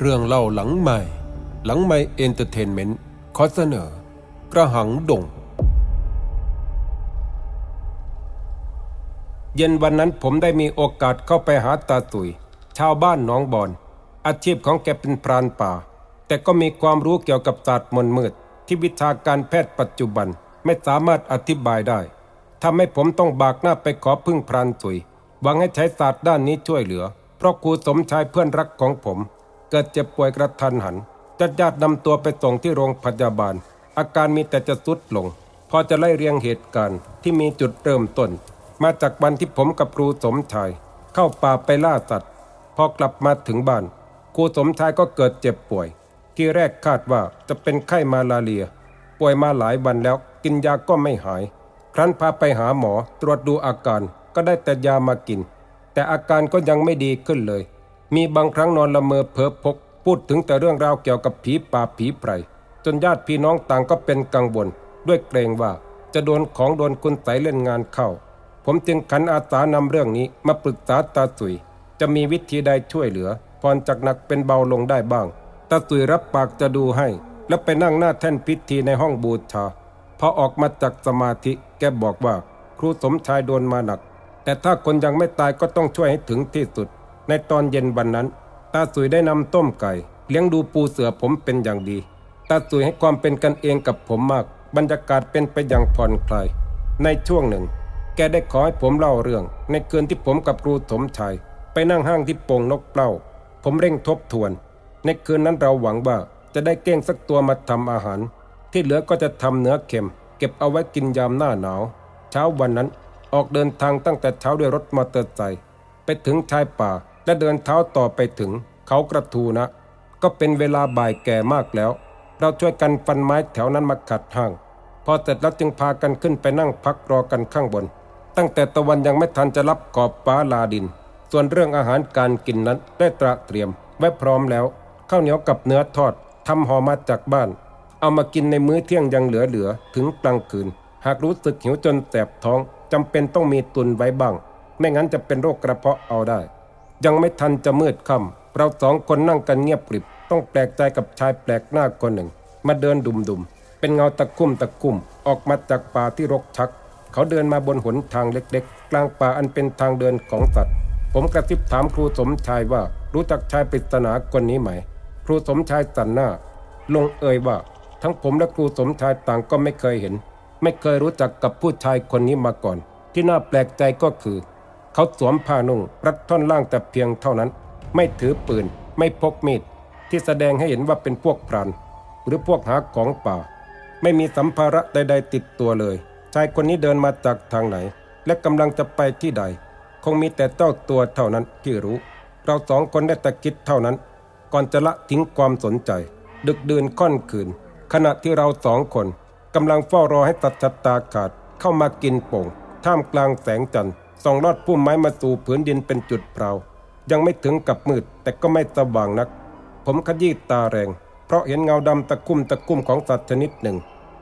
เรื่องเล่าหลังใหม่ หลังใหม่เอนเตอร์เทนเมนต์ขอเสนอ กระหังดง เย็นวันนั้นผมได้มีโอกาสเข้าไปหาตาตุย ชาวบ้านหนองบอน อาชีพของแกเป็นพรานป่า แต่ก็มีความรู้เกี่ยวกับศาสตร์มนต์มืด ที่วิชาการแพทย์ปัจจุบันไม่สามารถอธิบายได้ทำให้ผมต้องบากหน้าไปขอพึ่งพรานตุยหวังให้ใช้ศาสตร์ด้านนี้ช่วยเหลือ เพราะครูสมชายเพื่อนรักของผม เกิดเจ็บป่วยกระทันหันญาติญาตินำตัวไปส่งที่โรงพยาบาล อาการมีแต่จะทรุดลง พอจะไล่เรียงเหตุการณ์ที่มีจุดเริ่มต้น มาจากวันที่ผมกับครูสมชาย เข้าป่าไปล่าสัตว์ พอกลับมาถึงบ้านครูสมชายก็เกิดเจ็บป่วย ที่แรกคาดว่าจะเป็นไข้มาลาเรีย ป่วยมาหลายวันแล้วกินยาก็ไม่หาย ครั้นพาไปหาหมอตรวจดูอาการก็ได้แต่ยามากิน แต่อาการก็ยังไม่ดีขึ้นเลย มีบางครั้งนอนละเมอเพ้อพก พูดถึงแต่เรื่องราวเกี่ยวกับผีป่าผีไพรจนญาติพี่น้องต่างก็เป็นกังวลด้วยเกรงว่าจะโดนของโดนคุณไสเล่นงานเข้า ผมจึงขันอาสานำเรื่องนี้มาปรึกษาตาสุย จะมีวิธีใดช่วยเหลือพรจากหนักเป็นเบาลงได้บ้างตาสุยรับปากจะดูให้ แล้วไปนั่งหน้าแท่นพิธีในห้องบูชาพอออกมาจากสมาธิแกบอกว่า ครูสมชายโดนมาหนัก แต่ถ้าคนยังไม่ตายก็ต้องช่วยให้ถึงที่สุด ในตอนเย็นวันนั้น ตาสุยได้นำต้มไก่ เลี้ยงดูปูเสือผมเป็นอย่างดี ตาสุยให้ความเป็นกันเองกับผมมาก บรรยากาศเป็นไปอย่างผ่อนคลาย ในช่วงหนึ่ง แกได้ขอให้ผมเล่าเรื่อง ในคืนที่ผมกับครูสมชายไปนั่งห้างที่โป่งนกเปล้าผมเร่งทบทวน ในคืนนั้นเราหวังว่าจะได้เก้งสักตัวมาทำอาหาร ที่เหลือก็จะทำเนื้อเค็ม เก็บเอาไว้กินยามหน้าหนาว เช้าวันนั้น ออกเดินทางตั้งแต่เช้าด้วยรถมอเตอร์ไซค์ไปถึงชายป่าและเดินเท้าต่อไปถึงเขากระทูนะ ก็เป็นเวลาบ่ายแก่มากแล้ว เราช่วยกันฟันไม้แถวนั้นมาขัดห้าง พอเสร็จแล้วจึงพากันขึ้นไปนั่งพักรอกันข้างบน ตั้งแต่ตะวันยังไม่ทันจะรับขอบฟ้าลาดิน ส่วนเรื่องอาหารการกินนั้นได้ตระเตรียมไว้พร้อมแล้วข้าวเหนียวกับเนื้อทอดทำห่อมาจากบ้าน เอามากินในมื้อเที่ยงยังเหลือๆถึงกลางคืน หากรู้สึกหิวจนแสบท้อง จำเป็นต้องมีตุนไว้บ้าง ไม่งั้นจะเป็นโรคกระเพาะเอาได้ ยังไม่ทันจะมืดค่ำเราสองคนนั่งกันเงียบกริบ ต้องแปลกใจกับชายแปลกหน้าคนหนึ่ง มาเดินดุมๆเป็นเงาตะคุ่มตะคุ่มออกมาจากป่าที่รกชัก เขาเดินมาบนหนทางเล็กๆ กลางป่าอันเป็นทางเดินของสัตว์ ผมกระซิบถามครูสมชายว่ารู้จักชายปริศนาคนนี้ไหม ครูสมชายสันหน้า ลงเอ่ยว่า ทั้งผมและครูสมชายต่างก็ไม่เคยเห็น ไม่เคยรู้จักกับผู้ชายคนนี้มาก่อน ที่น่าแปลกใจก็คือ เขาสวมผ้านุ่งรัดท่อนล่างแต่เพียงเท่านั้น ไม่ถือปืน ไม่พกมีด ที่แสดงให้เห็นว่าเป็นพวกพรานหรือพวกหาของป่า ไม่มีสัมภาระใด ๆ ติดตัวเลย ชายคนนี้เดินมาจากทางไหน และกำลังจะไปที่ใด คงมีแต่เจ้าตัวเท่านั้นที่รู้ เราสองคนได้แต่คิดเท่านั้น ก่อนจะละทิ้งความสนใจ ดึกดื่นค่อนคืน ขณะที่เราสองคน กำลังเฝ้ารอให้ตัดชะตาขาดเข้ามากินโป่ง ท่ามกลางแสงจันทร์ส่องลอดพุ่มไม้มาสู่ผืนดินเป็นจุดเปล่า ยังไม่ถึงกับมืดแต่ก็ไม่สว่างนัก ผมขยี้ตาแรง เพราะเห็นเงาดำตะคุ่มตะคุ่มของสัตว์ชนิดหนึ่ง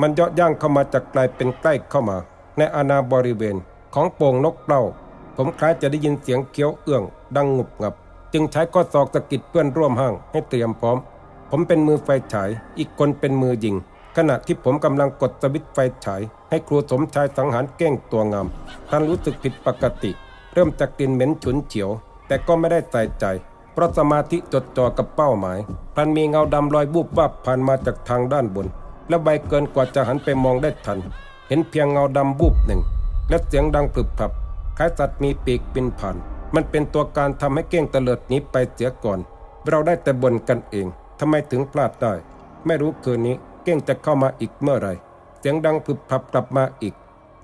มันเยาะย่างเข้ามาจากไกลเป็นใกล้เข้ามา ในอาณาบริเวณของโป่งนกเปล้าผมคล้ายจะได้ยินเสียงเคี้ยวเอื้อง ดังงุบงับ จึงใช้ข้อศอกสะกิดเพื่อนร่วมห้างให้เตรียมพร้อม ผมเป็นมือไฟฉาย อีกคนเป็นมือยิง ขณะที่ผมกำลังกดสวิตช์ไฟฉาย ให้ครูสมชายสังหารเก้งตัวงาม ท่านรู้สึกผิดปกติ เริ่มจากกลิ่นเหม็นฉุนเฉียว แต่ก็ไม่ได้ใส่ใจ เพราะสมาธิจดจ่อกับเป้าหมายพลันมีเงาดำลอยบูบวับผ่านมาจากทางด้านบน และใบเกินกว่าจะหันไปมองได้ทัน เห็นเพียงเงาดำบูบหนึ่ง และเสียงดังปรึบปรับคล้ายสัตว์มีปีกบินผ่าน มันเป็นตัวการทำให้เก้งเตลิดนี้ไปเสียก่อน เราได้แต่บ่นกันเองทำไมถึงพลาดได้ ไม่รู้คืนนี้ เก้งจะเข้ามาอีกเมื่อไรเสียงดังปรึบปรับกลับมาอีก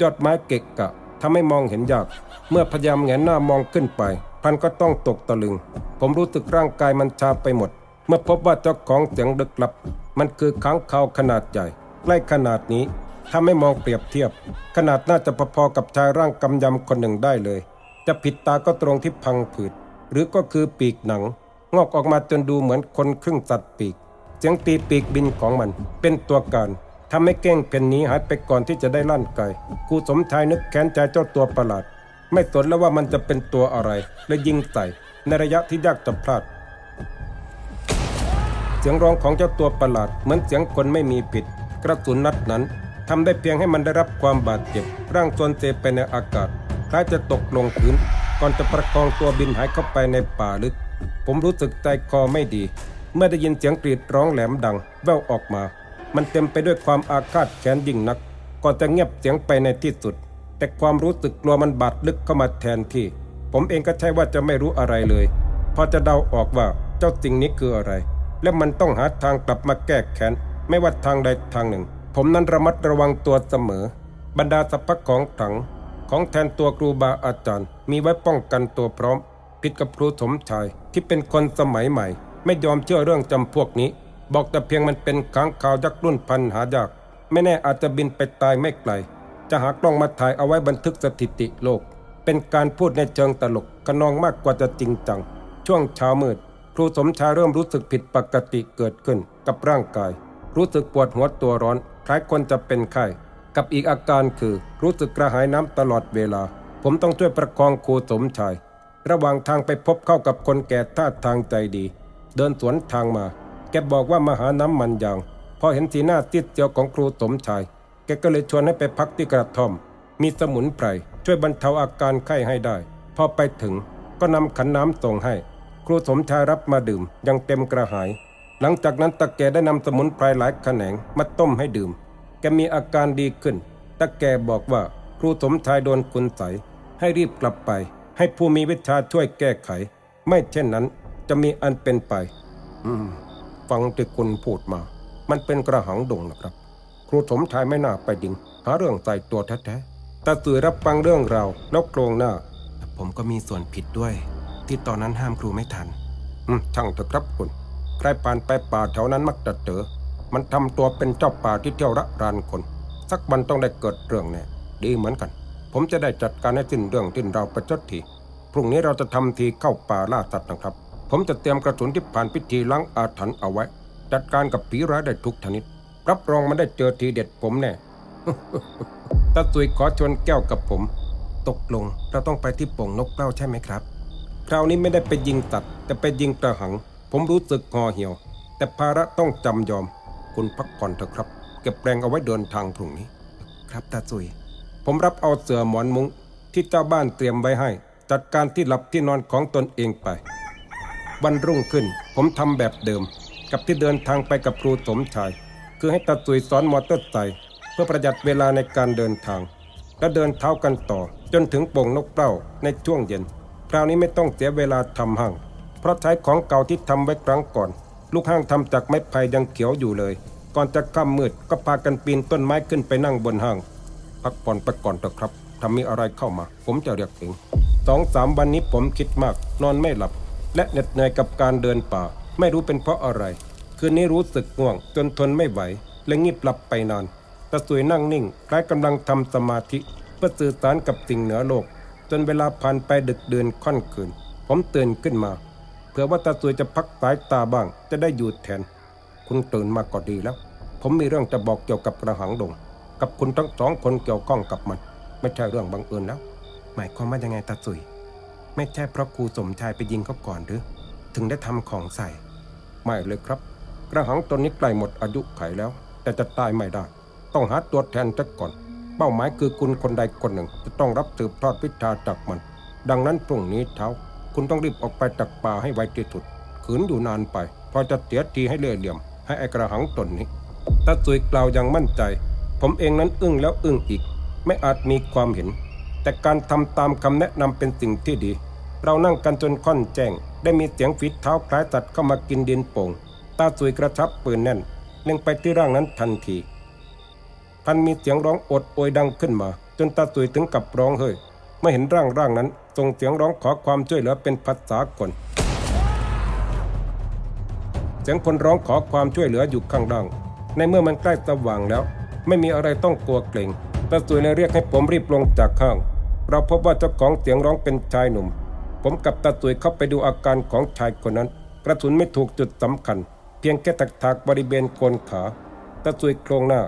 ยอดไม้เกะกะทำให้มองเห็นยาก เมื่อพยายามแงนหน้ามองขึ้นไป พันก็ต้องตกตะลึง ผมรู้สึกร่างกายมันชาไปหมด เมื่อพบว่าเจ้าของเสียงดึกลับ มันคือค้างคาวขนาดใหญ่ใกล้ขนาดนี้ถ้าไม่มองเปรียบเทียบ ขนาดน่าจะพอๆกับชายร่างกำยำคนหนึ่งได้เลย จะผิดตาก็ตรงที่พังผืด หรือก็คือปีกหนัง งอกออกมาจนดูเหมือนคนครึ่งสัตว์ปีก เสียงตีปีกบินของมัน เป็นตัวการทำให้เก้งเพนนี้หายไปก่อนที่จะได้ลั่นไกครูสมชายนึกแค้นใจเจ้าตัวประหลาด ไม่สนแล้วว่ามันจะเป็นตัวอะไร และยิงใส่ ในระยะที่ยากจะพลาด เสียงร้องของเจ้าตัวประหลาด เหมือนเสียงคนไม่มีผิด กระสุนนัดนั้นทำได้เพียงให้มันได้รับความบาดเจ็บ ร่างจนเซไปในอากาศ คล้ายจะตกลงพื้น ก่อนจะประคองตัวบินหายเข้าไปในป่าลึก ผมรู้สึกใจคอไม่ดี เมื่อได้ยินเสียงกรีดร้องแหลมดัง แว่วออกมา มันเต็มไปด้วยความอาฆาตแค้นยิ่งนัก ก่อนจะเงียบเสียงไปในที่สุด แต่ความรู้สึกกลัวมันบาดลึกเข้ามาแทนที่ ผมเองก็ใช่ว่าจะไม่รู้อะไรเลย พอจะเดาออกว่าเจ้าสิ่งนี้คืออะไร และมันต้องหาทางกลับมาแก้แค้นไม่ว่าทางใดทางหนึ่ง ผมนั้นระมัดระวังตัวเสมอ บรรดาสัพพะของถังของแทนตัวครูบาอาจารย์ มีไว้ป้องกันตัวพร้อมผิดกับครูสมชายที่เป็นคนสมัยใหม่ ไม่ยอมเชื่อเรื่องจำพวกนี้ บอกแต่เพียงมันเป็นค้างคาวยักษ์รุ่นพันหายาก ไม่แน่อาจจะบินไปตายไม่ไกล จะหากล้องมาถ่ายเอาไว้บันทึกสถิติโลก เป็นการพูดในเชิงตลกขนองมากกว่าจะจริงจัง ช่วงเช้ามืด ครูสมชายเริ่มรู้สึกผิดปกติเกิดขึ้นกับร่างกาย รู้สึกปวดหัวตัวร้อน คล้ายคนจะเป็นไข้กับอีกอาการคือรู้สึกกระหายน้ำตลอดเวลา ผมต้องช่วยประคองครูสมชาย ระหว่างทางไปพบเข้ากับคนแก่ท่าทางใจดี เดินสวนทางมา แกบอกว่ามาหาน้ำมันยาง พอเห็นสีหน้าติดเจียวของครูสมชาย แกก็เลยชวนให้ไปพักที่กระท่อม มีสมุนไพรช่วยบรรเทาอาการไข้ให้ได้ พอไปถึงก็นำขันน้ำส่งให้ ครูสมชายรับมาดื่มอยังเต็มกระหาย หลังจากนั้นตาแกได้นำสมุนไพรหลายแขนงมาต้มให้ดื่ม แกมีอาการดีขึ้นตาแกบอกว่าครูสมชายโดนคุณใสให้รีบกลับไป ให้ผู้มีวิชาช่วยแก้ไข ไม่เช่นนั้น จะมีอันเป็นไป อืม ฟังที่คุณพูดมา มันเป็นกระหังดงนะครับ ครูสมชายไม่น่าไปดิง หาเรื่องใส่ตัวแท้ๆแต่สื่อรับฟังเรื่องราวแล้วโกรงหน้า ผมก็มีส่วนผิดด้วย ที่ตอนนั้นห้ามครูไม่ทัน อืมช่างเถอะครับคุณ ใครผ่านไปป่าแถวนั้นมักจะเจอ มันทำตัวเป็นเจ้าป่าที่เที่ยวระรานคน สักวันต้องได้เกิดเรื่องแน่ดีเหมือนกัน ผมจะได้จัดการให้สิ้นเรื่องสิ้นราวประจดทีพรุ่งนี้เราจะทำทีเข้าป่าล่าสัตว์นะครับ ผมจะเตรียมกระสุนที่ผ่านพิธีล้างอาถรรพ์เอาไว้ จัดการกับผีร้ายได้ทุกชนิด รับรองมันได้เจอทีเด็ดผมแน่ตาสุยขอชวนแก้วกับผม ตกลงเราต้องไปที่โป่งนกเปล้าใช่ไหมครับ คราวนี้ไม่ได้ไปยิงตัด แต่ไปยิงกระหัง ผมรู้สึกห่อเหี่ยว แต่ภาระต้องจำยอม คุณพักผ่อนเถอะครับ เก็บแรงเอาไว้เดินทางพรุ่งนี้ ครับตาจุย ผมรับเอาเสือหมอนมุ้งที่เจ้าบ้านเตรียมไว้ให้ จัดการที่หลับที่นอนของตนเองไป วันรุ่งขึ้น ผมทำแบบเดิม กับที่เดินทางไปกับครูสมชาย คือให้ตาตุยสอนมอเตอร์ไซค์เพื่อประหยัดเวลาในการเดินทาง และเดินเท้ากันต่อ จนถึงโป่งนกเป้าในช่วงเย็น คราวนี้ไม่ต้องเสียเวลาทำห้าง เพราะใช้ของเก่าที่ทำไว้ครั้งก่อน ลูกห้างทำจากไม้ไผ่ยังเขียวอยู่เลย ก่อนจะค่ำมืดก็พากันปีนต้นไม้ขึ้นไปนั่งบนห้าง พักผ่อนไปก่อนเถอะครับถ้ามีอะไรเข้ามา ผมจะเรียกเองสองสามวันนี้ผมคิดมาก นอนไม่หลับ และเหน็ดเหนื่อยกับการเดินป่า ไม่รู้เป็นเพราะอะไร คืนนี้รู้สึกง่วงจนทนไม่ไหว และงีบหลับไปนานตาสวยนั่งนิ่งคล้ายกำลังทำสมาธิ เพื่อสื่อสารกับสิ่งเหนือโลก จนเวลาผ่านไปดึกเดือนค่อนคืน ผมตื่นขึ้นมาเผื่อว่าตาสวยจะพักสายตาบ้าง จะได้อยู่แทน คุณตื่นมาก็ดีแล้ว ผมมีเรื่องจะบอกเกี่ยวกับกระหังดง กับคุณทั้งสองคนเกี่ยวข้องกับมัน ไม่ใช่เรื่องบังเอิญแล้ว หมายความว่ายังไงตาจุย ไม่ใช่เพราะครูสมชายไปยิงเขาก่อนหรือ ถึงได้ทำของใส่ ไม่เลยครับ กระหังตนนี้ใกล้หมดอายุไขแล้ว แต่จะตายไม่ได้ ต้องหาตัวแทนซะก่อน เป้าหมายคือคุณคนใดคนหนึ่ง จะต้องรับสืบทอดวิชาจากมัน ดังนั้นพรุ่งนี้เช้า คุณต้องรีบออกไปจากป่าให้ไวที่สุดขืนอยู่นานไป พอจะเสียทีให้เลื่อยเหลี่ยม ให้ไอกระหังตนนี้ตาสุยกล่าวอย่างมั่นใจ ผมเองนั้นอึ้งแล้วอึ้งอีก ไม่อาจมีความเห็น แต่การทำตามคำแนะนำเป็นสิ่งที่ดี เรานั่งกันจนค่อนแจ้ง ได้มีเสียงฝีเท้าคล้ายสัตว์เข้ามากินดินโป่ง ตาสุยกระชับปืนแน่น เล็งไปที่ร่างนั้นทันที พันมีเสียงร้องโอดโอยดังขึ้นมา จนตาสุยถึงกับร้องเฮ้ยเมื่อเห็นร่างร่างนั้นส่งเสียงร้องขอความช่วยเหลือเป็นภาษากลเสียงคนร้องขอความช่วยเหลืออยู่ข้างล่าง ในเมื่อมันใกล้สว่างแล้ว ไม่มีอะไรต้องกลัวเกรงตาสุยเลยเรียกให้ผมรีบลงจากข้าง เราพบว่าเจ้าของเสียงร้องเป็นชายหนุ่ม ผมกับตาสุยเข้าไปดูอาการของชายคนนั้น กระสุนไม่ถูกจุดสำคัญ เพียงแค่ถักๆบริเวณโคนขาตาสุยโครงหน้า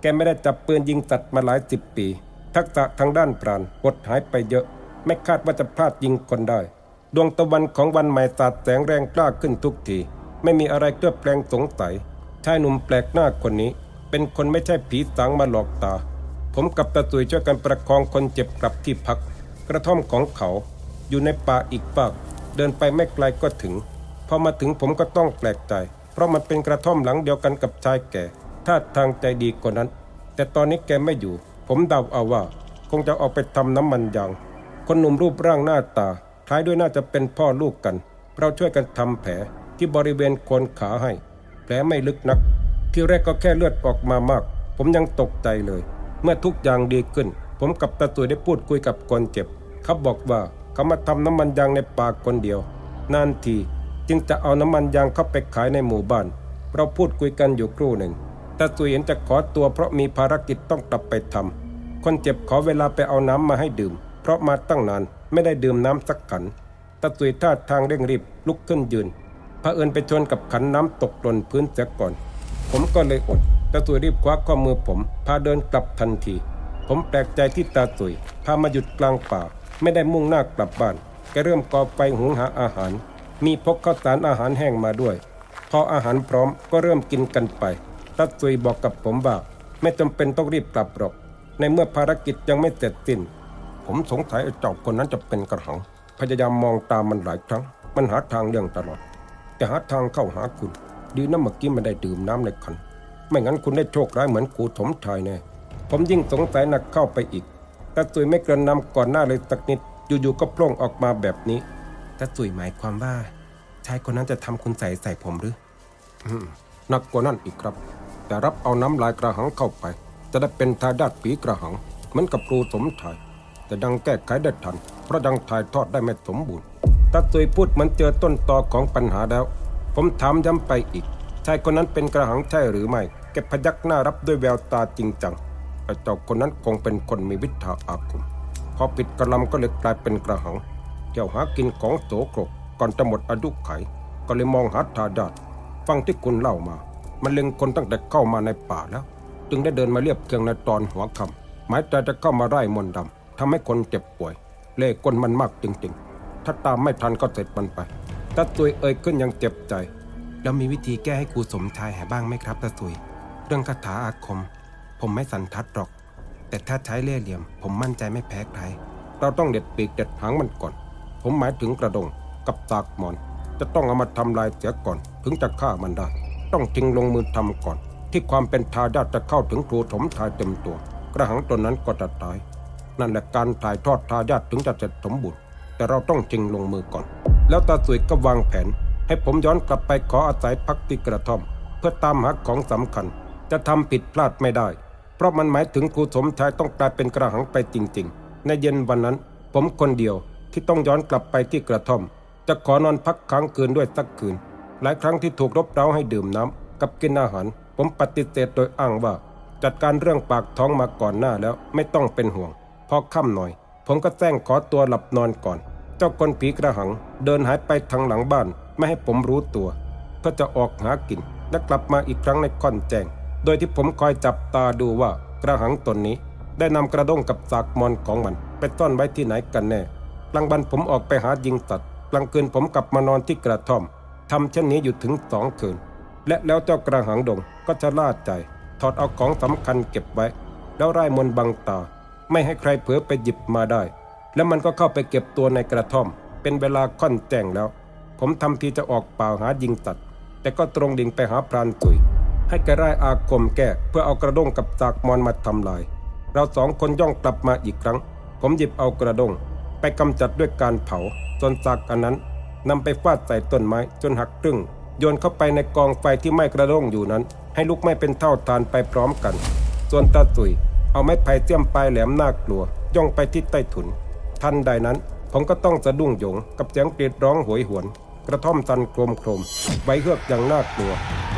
แกไม่ได้จับปืนยิงสัตว์มาหลายสิบปี ทักษะทางด้านปราณหดหายไปเยอะ ไม่คาดว่าจะพลาดยิงคนได้ ดวงตะวันของวันใหม่สาดแสงแรงกล้าขึ้นทุกที ไม่มีอะไรเคลือบแปลงสงสัยชายหนุ่มแปลกหน้าคนนี้ เป็นคนไม่ใช่ผีสางมาหลอกตา ผมกับตาตุยช่วยกันประคองคนเจ็บกลับที่พัก กระท่อมของเขา อยู่ในป่าอีกฝาก เดินไปไม่ไกลก็ถึง พอมาถึงผมก็ต้องแปลกใจ เพราะมันเป็นกระท่อมหลังเดียวกันกับชายแก่ท่าทางใจดีกว่านั้น แต่ตอนนี้แกไม่อยู่ ผมเดาเอาว่า คงจะออกไปทำน้ำมันยาง คนหนุ่มรูปร่างหน้าตา คล้ายด้วยน่าจะเป็นพ่อลูกกัน เราช่วยกันทำแผลที่บริเวณโคนขาให้ แผลไม่ลึกนัก ที่แรกก็แค่เลือดออกมามาก ผมยังตกใจเลย เมื่อทุกอย่างดีขึ้น ผมกับตาตุยได้พูดคุยกับคนเจ็บ เขาบอกว่าเขามาทำน้ำมันยางในป่าคนเดียวนานทีจึงจะเอาน้ำมันยางเข้าไปขายในหมู่บ้าน เราพูดคุยกันอยู่ครู่หนึ่งตาตุยเห็นจะขอตัวเพราะมีภารกิจต้องกลับไปทำคนเจ็บขอเวลาไปเอาน้ำมาให้ดื่ม เพราะมาตั้งนานไม่ได้ดื่มน้ำสักขันตาตุยท่าทางเร่งรีบลุกขึ้นยืนเผอิญไปชนกับขันน้ำตกหล่นพื้นเสียก่อน ผมก็เลยอด ตาตุยรีบคว้าข้อมือผม พาเดินกลับทันที ผมแปลกใจที่ตาตุยพามาหยุดกลางป่า ไม่ได้มุ่งหน้ากลับบ้านแกเริ่มก่อไฟหุงหาอาหาร มีพกข้าวสารอาหารแห้งมาด้วย พออาหารพร้อมก็เริ่มกินกันไปตาตุยบอกกับผมว่าไม่จำเป็นต้องรีบกลับหรอกในเมื่อภารกิจยังไม่เสร็จสิ้น ผมสงสัยไอ้เจ้าคนนั้นจะเป็นกระหัง พยายามมองตามมันหลายครั้ง มันหาทางเลี่ยงตลอด แต่หาทางเข้าหาคุณ ดีนะเมื่อกี้ไม่ได้ดื่มน้ำในคัน ไม่งั้นคุณได้โชคร้ายเหมือนครูถมชายแน่ผมยิ่งสงสัยหนักเข้าไปอีกแต่ตุยไม่กระนำก่อนหน้าเลยสักนิดอยู่ๆก็โปร่งออกมาแบบนี้ตาตุยหมายความว่าชายคนนั้นจะทำคุณใส่ใส่ผมหรือหนักกว่านั้นอีกครับ แต่รับเอาน้ำลายกระหังเข้าไป จะได้เป็นทายาทปีกระหัง เหมือนกับครูสมชาย แต่ดังแก้ไขได้ทัน เพราะดังถ่ายทอดได้ไม่สมบูรณ์ตาตุยพูดเหมือนเจอต้นตอของปัญหาแล้ว ผมถามย้ำไปอีกชายคนนั้นเป็นกระหังใช่หรือไม่ แกพยักหน้ารับด้วยแววตาจริงจังไอ้เจ้าคนนั้นคงเป็นคนมีวิชาอาคม พอปิดกระลำก็เลยกลายเป็นกระหังเที่ยวหากินของโสโครกก่อนจะหมดอายุไข ก็เลยมองหาทายาทฟังที่คุณเล่ามา มันเล็งคนตั้งแต่เข้ามาในป่าแล้ว จึงได้เดินมาเรียบเคียงในตอนหัวค่ำหมายใจจะเข้ามาไล่มนต์ดำทำให้คนเจ็บป่วย เล่กลมันมากจริงๆ ถ้าตามไม่ทันก็เสร็จมันไปตาตุยเอ่ยขึ้นยังเจ็บใจ แล้วมีวิธีแก้ให้ครูสมชายหายบ้างไหมครับตาตุย รื่องคาถาอาคม ผมไม่สันทัดหรอก แต่ถ้าใช้เล่ห์เหลี่ยม ผมมั่นใจไม่แพ้ใคร เราต้องเด็ดปีกเด็ดหางมันก่อน ผมหมายถึงกระดงกับตากหมอน จะต้องเอามาทำลายเสียก่อน ถึงจะฆ่ามันได้ ต้องจริงลงมือทำก่อน ที่ความเป็นทายาทจะเข้าถึงครูถมทายเต็มตัว กระหังตัวนั้นก็จะตาย นั่นแหละการถ่ายทอดทายาทถึงจะเสร็จสมบูรณ์ แต่เราต้องจริงลงมือก่อน แล้วตาสวยก็วางแผน ให้ผมย้อนกลับไปขออาศัยพักที่กระท่อม เพื่อตามหาของสำคัญ จะทำผิดพลาดไม่ได้ เพราะมันหมายถึงครูสมชายต้องกลายเป็นกระหังไปจริง ๆ ในเย็นวันนั้น ผมคนเดียวที่ต้องย้อนกลับไปที่กระท่อม จะขอนอนพักค้างคืนด้วยสักคืน หลายครั้งที่ถูกรบเร้าให้ดื่มน้ำกับกินอาหาร ผมปฏิเสธโดยอ้างว่า จัดการเรื่องปากท้องมาก่อนหน้าแล้วไม่ต้องเป็นห่วง พอค่ำหน่อย ผมก็แจ้งขอตัวหลับนอนก่อน เจ้าคนผีกระหัง เดินหายไปทางหลังบ้าน ไม่ให้ผมรู้ตัวเพื่อจะออกหากินและกลับมาอีกครั้งในค่อนแจ้ง โดยที่ผมคอยจับตาดูว่ากระหังตนนี้ ได้นำกระด้งกับสากมอนของมันไปซ่อนไว้ที่ไหนกันแน่กลางวันผมออกไปหายิงสัตว์กลางคืนผมกลับมานอนที่กระท่อมทำเช่นนี้อยู่ถึงสองคืน และแล้วเจ้ากระหังดงก็จะล่าใจ ถอดเอาของสำคัญเก็บไว้ แล้วไร้มนบังตา ไม่ให้ใครเผลอไปหยิบมาได้ แล้วมันก็เข้าไปเก็บตัวในกระท่อม เป็นเวลาค่อนแจ้งแล้ว ผมทำทีจะออกเป่าหายิงสัตว์แต่ก็ตรงดิ่งไปหาพรานตุย ให้แกไรอาคมแก้เพื่อเอากระด้งกับสากมอนมาทำลาย เราสองคนย่องกลับมาอีกครั้ง ผมหยิบเอากระด้งไปกำจัดด้วยการเผาส่วนสากอันนั้นนำไปฟาดใส่ต้นไม้จนหักครึ่ง โยนเข้าไปในกองไฟที่ไหม้กระด้งอยู่นั้น ให้ลุกไหม้เป็นเท่าทานไปพร้อมกัน ส่วนตาตุยเอาไม้ไผ่เสี้ยมปลายแหลมน่ากลัว ย่องไปที่ใต้ถุน ทันใดนั้นผมก็ต้องสะดุ้งหยงกับเสียงกรีดร้องโหวยหวน กระท่อมตันโครมโครมใบเฮือกอย่างน่ากลัว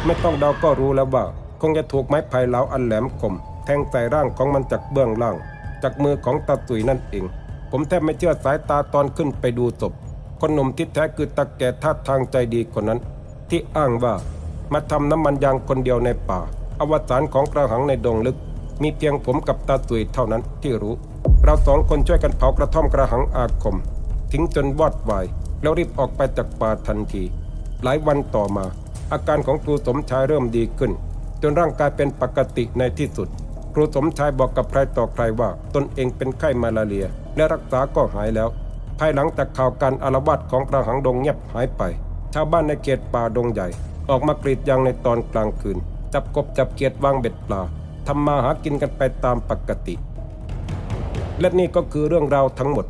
ไม่ต้องเดาก็รู้แล้วว่า คงจะถูกไม้ไผ่เหลาอันแหลมคม แทงใส่ร่างของมันจากเบื้องล่าง จากมือของตาตุยนั่นเอง ผมแทบไม่เชื่อสายตาตอนขึ้นไปดูศพคนหนุ่มที่แท้คือตาแก่ท่าทางใจดีคนนั้น ที่อ้างว่ามาทำน้ำมันยางคนเดียวในป่า อวสานของกระหังในดงลึก มีเพียงผมกับตาตุยเท่านั้นที่รู้ เราสองคนช่วยกันเผากระท่อมกระหังอาคม ทิ้งจนวอดวาย แล้วรีบออกไปจากป่าทันที หลายวันต่อมา อาการของครูสมชายเริ่มดีขึ้น จนร่างกายเป็นปกติในที่สุด ครูสมชายบอกกับใครต่อใครว่าตนเองเป็นไข้มาลาเรีย และรักษาก็หายแล้ว ภายหลังจากข่าวการอารวาสของกระหังดงเงียบหายไป ชาวบ้านในเขตป่าดงใหญ่ ออกมากรีดยางในตอนกลางคืน จับกบจับเกียดวางเบ็ดปลาทำมาหากินกันไปตามปกติ และนี่ก็คือเรื่องราวทั้งหมด